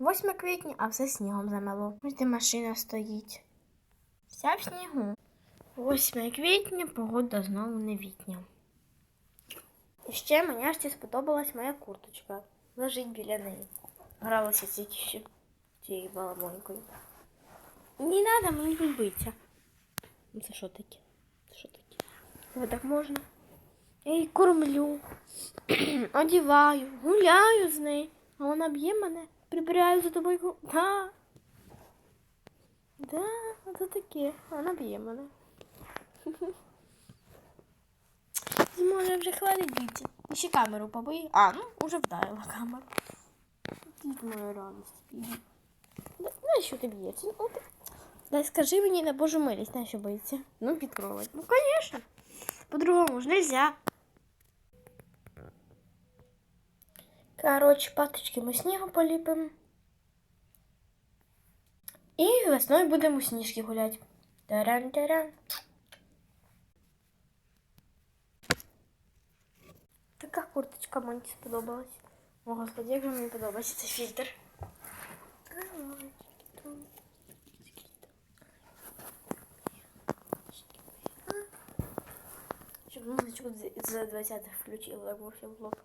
8 квітня, а все снігом замело. Ось де машина стоїть. Вся в снігу. 8 квітня, погода знову невітня. І ще мені аж сподобалась моя курточка. Лежить біля неї. Гралася тільки що цією баламонькою. Не треба мені тут битися. Ну, Це що таке? Це що таке? Ви так можна? Я її кормлю, одіваю, гуляю з нею, а вона б'є мене, прибираю за тобою. Да. Да, це таке. Вона б'є мене. Може вже хвалить бійці. І ще камеру побий. А, ну, уже вдарила камеру. Тут моя радість. На що ти б'ється? Дай скажи мені на божу милість, на що боїться? Ну, підкровать. Ну, конечно. По-другому ж нельзя. Короче, паточки ми снігу поліпимо. І весною будемо у сніжки гуляти. Таран-таран. Така курточка мені сподобалась. О, господи, як же мені подобається цей фільтр. Щоб музичку з- з 20-х включила, так вообще було б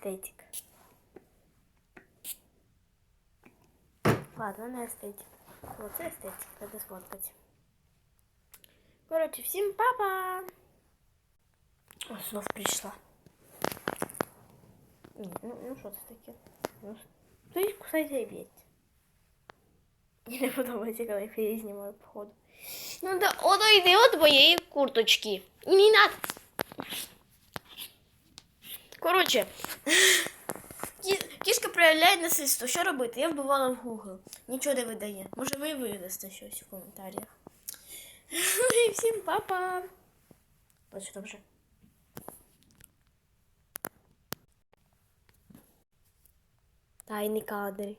клас. Естетик. Ладно, не естетик. Вот це естетик, надо сфоткать. Короче, всім папа! О, знов прийшла. Ні, ну, ну що це таке? Ну, стоїть, кусайте і б'ється. Мені не подобається, коли я її знімаю походу. Ну да, одойди від моєї курточки. І не надо. Коротше, кішка проявляє насильство. Що робити? Я вбивала в Google. Нічого не видає. Може ви видасте щось в коментарях. І всім папа. Там вже. Тайні кадри.